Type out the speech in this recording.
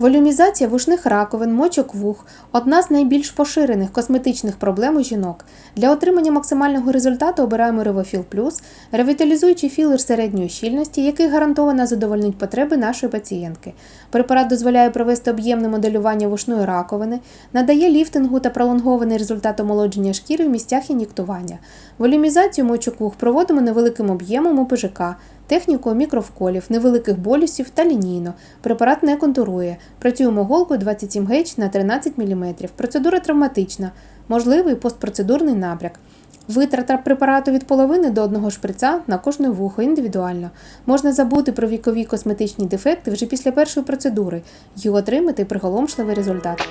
Волюмізація вушних раковин, мочок вух одна з найбільш поширених косметичних проблем у жінок. Для отримання максимального результату обираємо Ревофіл Плюс, ревіталізуючий філер середньої щільності, який гарантовано задовольнить потреби нашої пацієнтки. Препарат дозволяє провести об'ємне моделювання вушної раковини, надає ліфтингу та пролонгований результат омолодження шкіри в місцях ін'єктування. Волюмізацію мочок вух проводимо невеликим об'ємом у ПЖК, технікою мікровколів, невеликих болюсів та лінійно. Препарат не контурує. Працюємо голкою 27 геч на 13 мм. Процедура травматична, можливий постпроцедурний набряк. Витрата препарату від половини до одного шприца на кожне вухо індивідуально. Можна забути про вікові косметичні дефекти вже після першої процедури і отримати приголомшливий результат.